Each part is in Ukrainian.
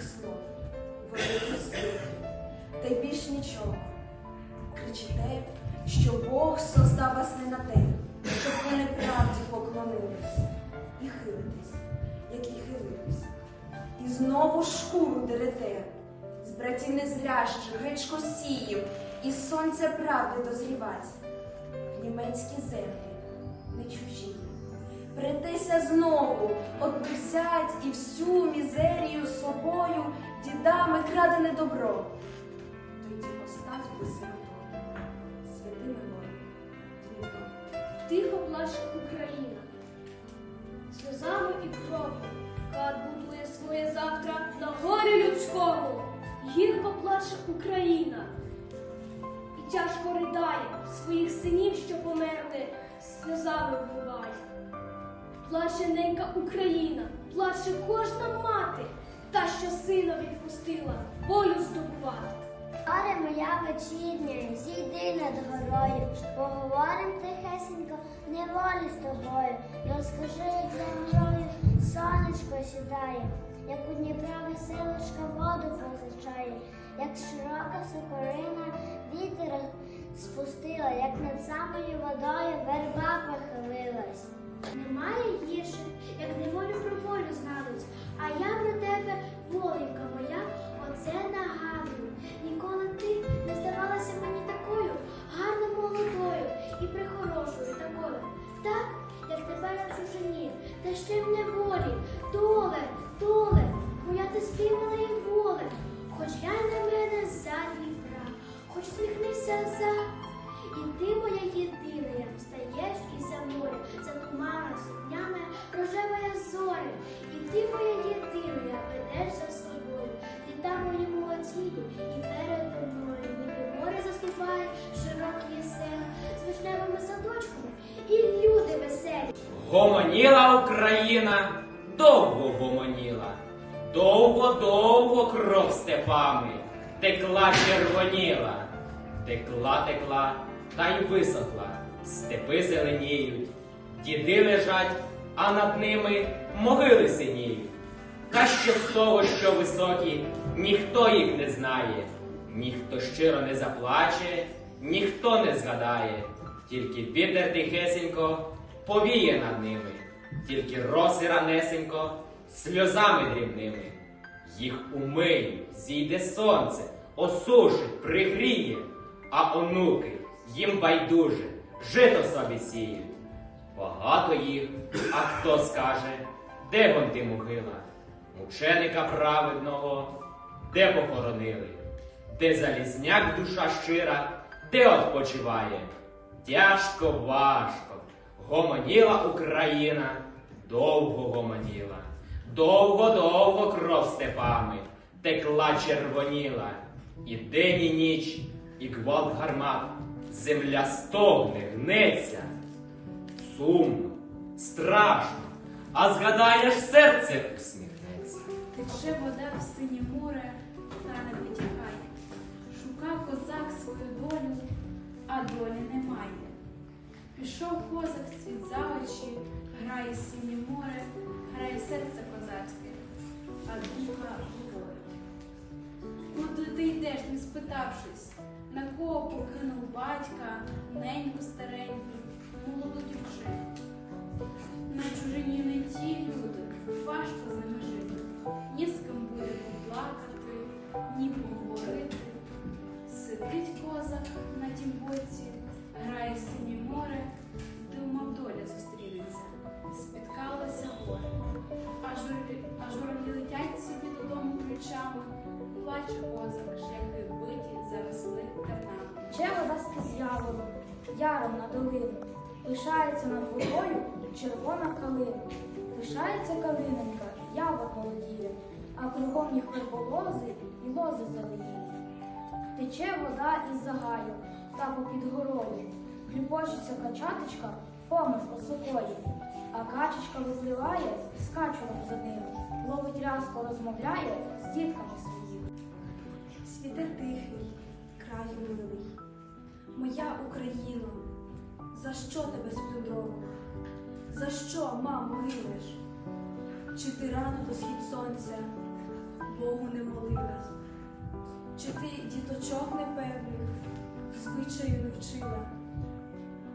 великих слов, великих сил, та й більш нічого. Кричите, що Бог создав вас не на те, щоб ви неправді поклонились і хилитесь, як і хилились. І знову шкуру дерете, з братів незрящих, гречкосіїв, і сонце правди дозрівать. В німецькі землі не чужі. Бретеся знову, от взять і всю мізерію з собою дідами крадене добро. Тоді поставь би святими морем, Тихо плаче Україна, сльозами і кров'ю, кат будує своє завтра на горі людському. Гірко плаче Україна і тяжко ридає своїх синів, що померли, сльозами вбиває. Плаче ненька Україна, плаче кожна мати, та, що сина відпустила, волю здобувати. Горе моя вечірня, зійди над горою, поговорим тихесенько, неволі з тобою. Розкажи, як за горою сонечко сідає, як у Дніпра веселочка воду позичає, як широка сокорина вітер спустила, як над самою водою верба похилилась. Немає гірше, як неволю про волю згадують, а я про тебе, воленька моя, оце нагадую. Ніколи ти не здавалася мені такою гарно молодою і прихорошою такою, так, як тепер на чужині, та ще в неволі. Доле, доле, моя ти співана і воле, хоч я на мене за Дніпра, хоч сміхнися за. І ти, моя єдина, встаєш Гомоніла Україна, довго гомоніла, довго-довго кров степами, текла червоніла, текла, текла, та й висохла, степи зеленіють, діди лежать, а над ними могили синіють. Та що з того, що високі, ніхто їх не знає, ніхто щиро не заплаче, ніхто не згадає, тільки вітер тихесенько повіє над ними, тільки роси ранесенько сльозами дрібними. Їх умиє, зійде сонце, осушить, пригріє, а онуки їм байдуже, жито собі сіють. Багато їх, а хто скаже, де вон ти могила? Мученика праведного, де похоронили, де залізняк душа щира, де odpoчиває? Тяжко, важко, гомоніла Україна, довго гомоніла, довго-довго кров степами, текла червоніла, і день і ніч, і гвалт гармат, земля стогне, гнеться. Сумно, страшно, а згадаєш серце усміхнеться. Тече вода в синє море, та не витікає. Шукав козак свою долю, а долі немає. Пішов козак світ за очі, грає синє море, грає серце козацьке, а духа говорить. Куди ти йдеш, не спитавшись, на кого покинув батька, неньку стареньку, молоду дівчину. На чужині не ті люди, важко з ними жити. Ні з ким буде поплакати, ні поговорити. Сидить козак на тім собі додому ключами, плаче козак, шляхи вбиті, заросли тернами. Ще вода з явором, яром на долину, лишається над водою червона калина. Лишається калиненька, явор молодіє, а кругом їх верболози і лози зеленіє. Тече вода із загаю та попід горою, хлюпочеться качаточка, помиш осокої, а качечка випливає з качуром за ним, ловить рязко розмовляє з дітками своїми. Світе тихий, краю милий, моя Україно, за що тебе сплюндрову? За що, мамо, гинеш? Чи ти рано до схід сонця Богу не молилась? Чи ти діточок непевних звичаю не вчила?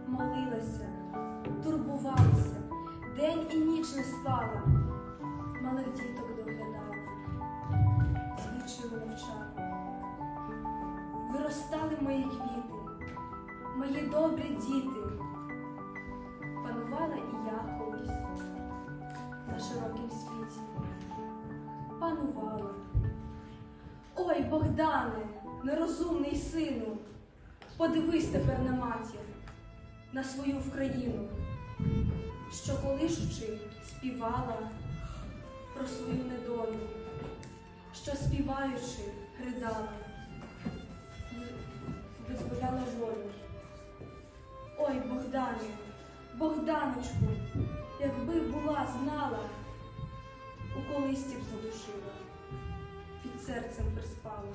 Молилася, турбувалася, день і ніч не спала, малих діток доглядала, звичаю навчала. Виростали мої квіти, мої добрі діти. Панувала і я колись на широкім світі. Панувала. Ой, Богдане, нерозумний сину, подивись тепер на матір, на свою Вкраїну, що колишучи співала про свою недолю, що співаючи ридала визволяла волю. Ой, Богдане, Богданочку, якби була знала, у колисті б задушила, під серцем приспала.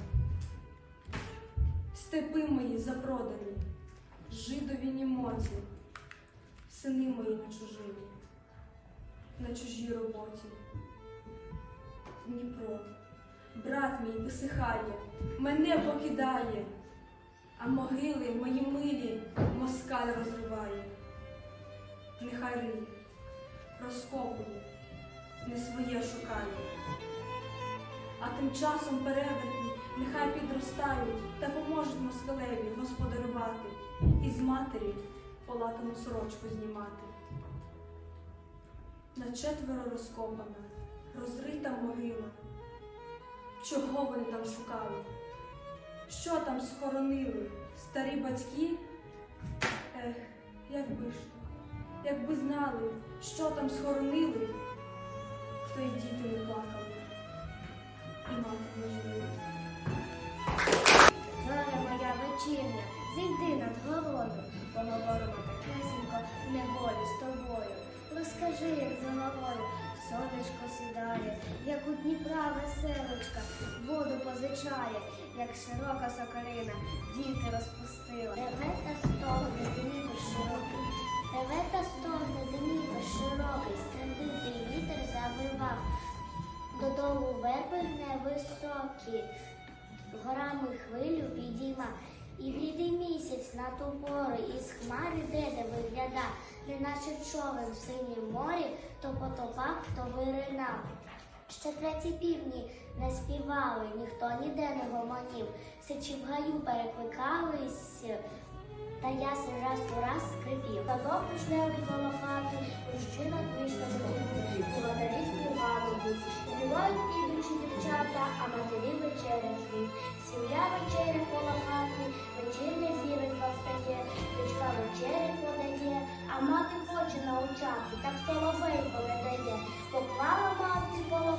Степи мої запродані, жидові німоті, сини мої на чужині, на чужій роботі. Дніпро, брат мій висихає, мене покидає а могили мої милі москаль розриває. Нехай риє, розкопує, не своє шукає. А тим часом перевертні нехай підростають та поможуть москалеві господарювати і з матері полатану сорочку знімати. На четверо розкопана, розрита могила. Чого вони там шукали? Що там схоронили старі батьки? Ех, якби ж, якби знали, що там схоронили, то й діти не плакали, і мати не жаліла. Зоря моя вечірня, зійди над горою, поговоримо тихесенько в неволі з тобою. Розкажи, як за горою сонечко сідає, як у Дніпра веселочка воду позичає, як широка соколина діти розпустила. Реве та стогне Дніпро широкий, реве та стогне Дніпро широкий, стендитий вітер завивав. Додолу верби невисокі, горами хвилю підійма, і місяць на ту пору із хмари деде вигляда, неначе човен в синім морі, то потопав, то виринав. Ще треті півні не співали, ніхто ніде не гомонів, сичі в гаю перекликались, та ясен раз у раз скрипів. Садок вишневий коло хати, мужчина книжка житті, володарі співали. Співають підучі дівчата, а матері вечеря. Сім'я вечеря коло хати, вечірня зіронька встає, дочка вечеря подає, а мати хоче навчати, так соловейко не дає. Поклала мати коло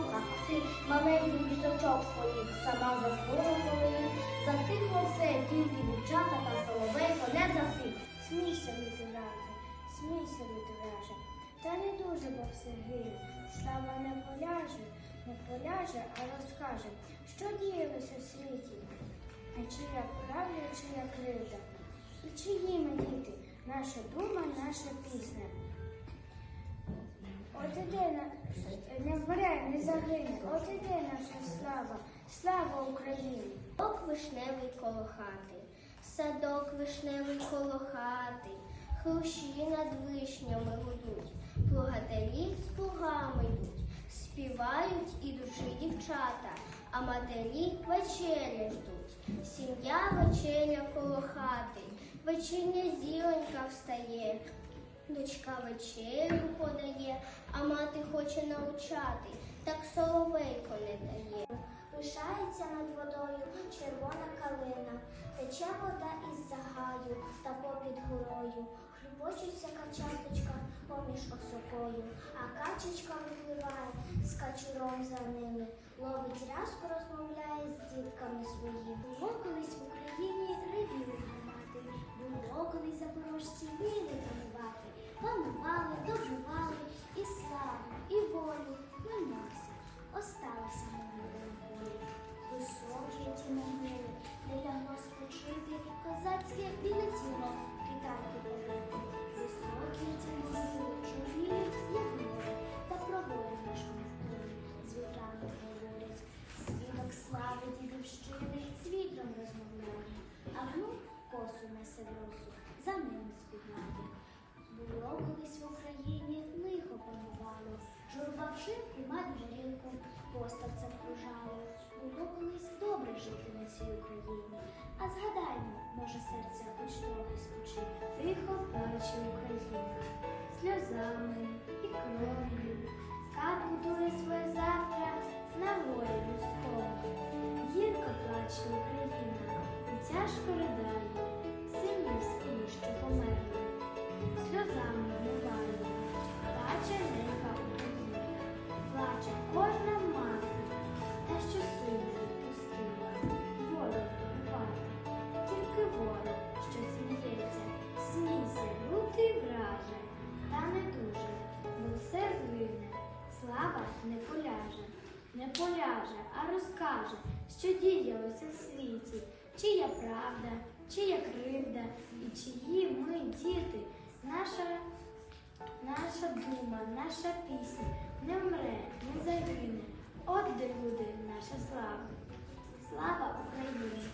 маленький діточок своїх, сама заснула коли. Затихло все, тільки дівчата та соловейко не затих. Смійся, літерати, смійся, літераже, та не дуже, бо все гине. Слава не поляже, не поляже, а розкаже, що діялося в світі. А чия правда, чия кривда? І чиї ми діти, наша дума, наша пісня. От іде не вмре, не загине, от іде наша слава, слава Україні. Садок вишневий коло хати, садок вишневий коло хати, хрущі над вишнями гудуть, плугатарі з плугами йдуть, співають ідучи дівчата, а матері вечеря ждуть. Сім'я вечеря коло хати, вечірня зіронька встає. Дочка вечерю подає, а мати хоче навчати, так соловейко не дає. Лишається над водою червона калина, тече вода із загаю та попід горою. Хочеться качаточка поміж осокою, а качечка випливає з качуром за ними. Ловить рязку, розмовляє з дітками своїми. Було колись в Україні ревіли гармати, було колись запорожці війни танувати. Панували, доживали і славу, і волю минався, осталася на волі. Високі ті могили, де лягло спочити козацьке біле тіло слави дідівщини з вітром розмовляє, а внук косу несе росу, за ним співає. Було колись в Україні лихо панувало, журба вшивку, мать горілку, кружало. Було колись добре жити на цій Україні. А згадаймо, може серця хоч трохи спочить. Тихо плаче Україна, сльозами і кров'ю. Как будує своє завтра на волі людському. Гірко плаче Україна, і тяжко ридає, синівські, що померли сльозами вмиває, плаче ненька Україна, плаче кожна мати, що діялося в світі, чия правда, чия кривда, і чиї ми діти. Наша, наша дума, наша пісня не вмре, не загине. От де буде наша слава. Слава Україні!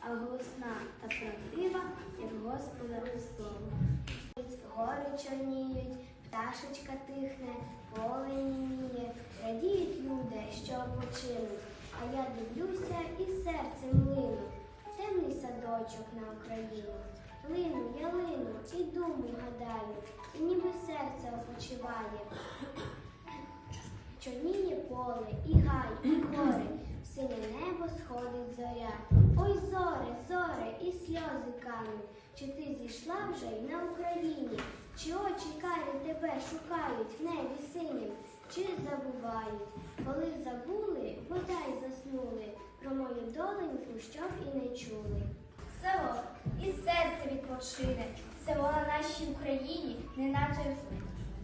А голосна та правдива, як Господа у слово. Гори чорніють, пташечка тихне, поле німіє, радіють люди, що почили. А я дивлюся і серцем лину, темний садочок на Україну. Лину, я лину, і думу гадаю, і ніби серце опочиває. Чорніє поле, і гай, і гори, в синє небо сходить зоря. Ой, зоре, зоре, і сльози кануть. Чи ти зійшла вже й на Україні? Чи очі карі тебе шукають в? Чи забувають? Коли забули, бодай заснули, про мою доленьку, щоб і не чули. Село і серце відпочине, село на нашій Україні, неначе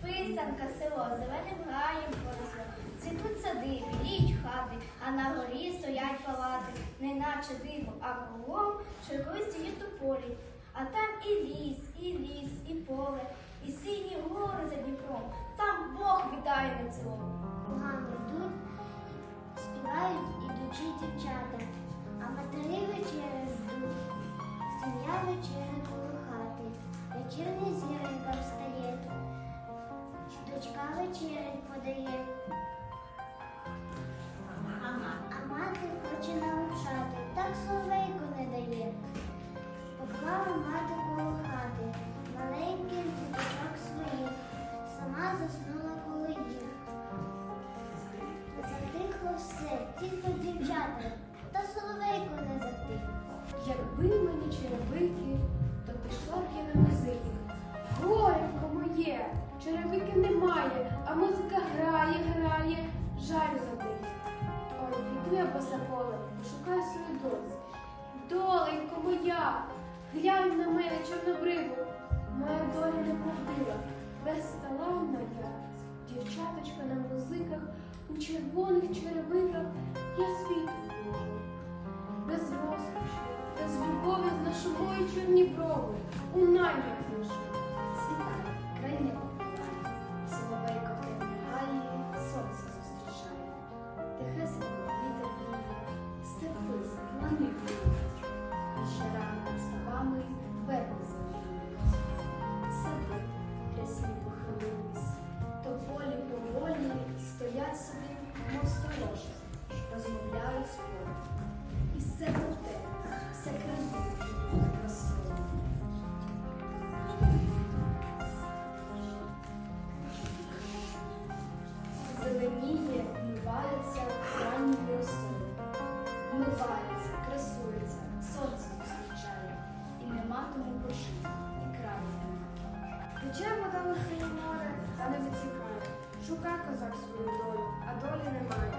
писанка село, зеленим гаєм поросло. Цвітуть сади, біліють хати, а на горі стоять палати, неначе диво, а кругом широкості тополі. А там і ліс, і ліс, і поле, і сині гори за Дніпром. Там Бог вітає на цілому. Погано йдуть, співають ідучі дівчата, а матері вечеря глянь на мене чорнобриву. Моя доля не повдила, безталанна я. Дівчаточка на музиках, у червоних черевиках я світу можу без розкоші, без любові з нашої чорні брови, у наймах нашу. Над свою долю, а долі немає.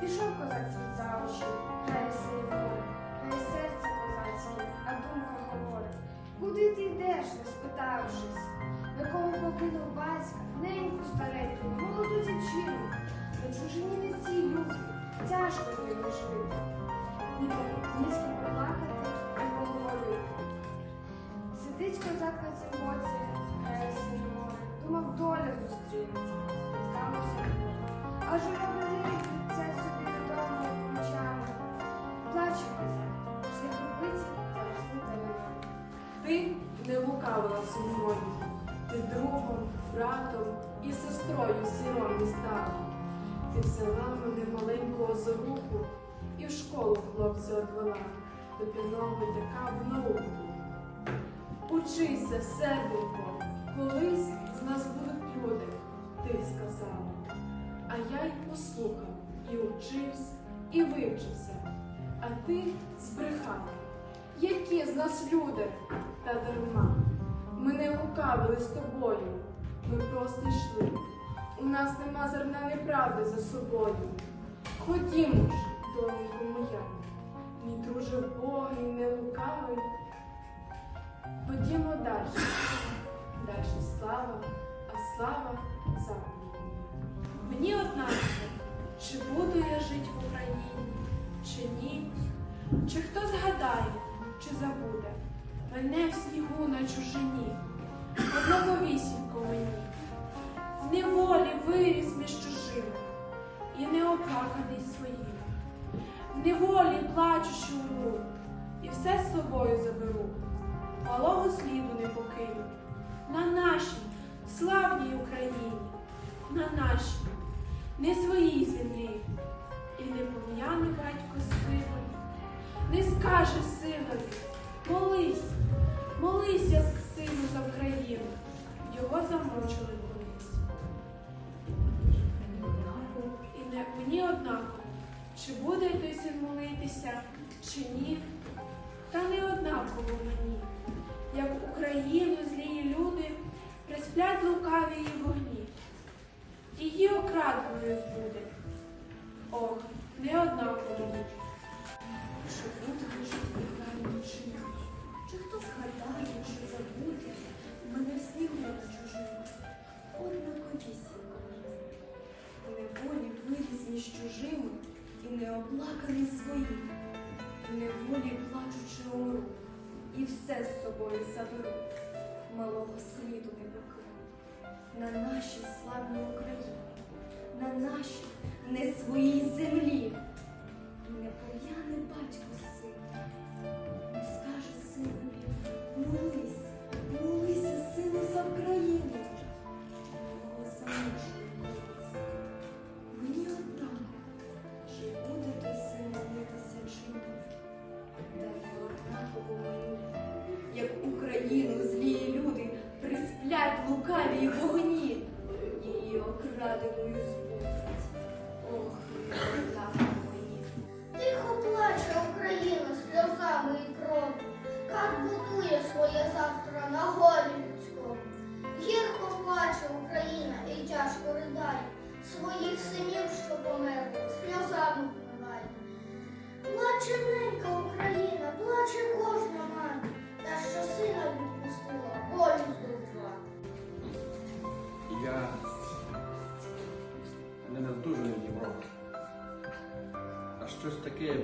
Пішов козак світ за очі, грає сей море, грає серце козацьке, а думка говорить. Куди ти йдеш, не спитавшись, на кого покинув батька, неньку стареньку, молоду дівчину, на чужині не ці люди, тяжко з ними жити. Нікому проплакати не поговорити. Сидить козак на цим боці, грає сиє море, думав, доля зустрінеться. Ти не лукавила сумою, ти другом, братом і сестрою сіром стала. Ти взяла мене маленького за руку і в школу хлопця одвела, до півного дяка в науку. Учися, серденько, колись з нас будуть люди, ти сказала. А я й послухав, і учився, і вивчився, а ти збрехав. Які з нас люди? Та дарма. Ми не лукавили з тобою. Ми просто йшли. У нас нема зерна неправди за собою. Ходімо ж, донько моя, мій друже вбогий, не лукавий. Ходімо далі. Далі слава, а слава заповідь. Мені однаково, чи буду я жити в Україні, чи ні. Чи хто згадає, чи забуде. Мене в снігу на чужині, одного одноповісінько мені, в неволі виріс між чужими і не оплаканий своїм, в неволі плачучи умру, і все з собою заберу, малого сліду не покину, на нашій славній Україні, на нашій, не своїй землі, і не пом'яне батько сином не скаже синові, молись, молися, сину, за Україну. Його замучили колись. І не мені однаково, чи буде той син молитися, чи ні. Та не однаково мені, як Україну злії люди присплять лукаві її вогні. Її окраденою збуде.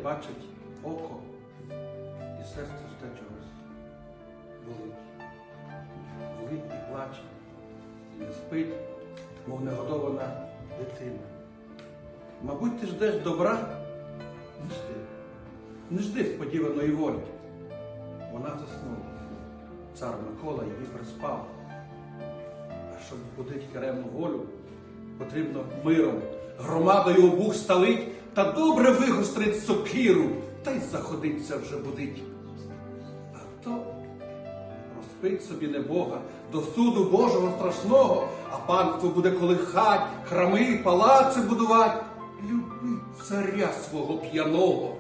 Бачить око і серце жде чогось. Болить. Болить і плаче, і не спить, мов негодована дитина. Мабуть, ти ждеш добра? Не жди. Не жди сподіваної волі. Вона заснула. Цар Микола її приспав. А щоб будить керемну волю, потрібно миром, громадою обух сталить та добре вигострить сокиру, та й заходиться вже будить. А то розпить собі не Бога до суду Божого страшного, а панство буде колихать, храми, палаци будувати. Люби царя свого п'яного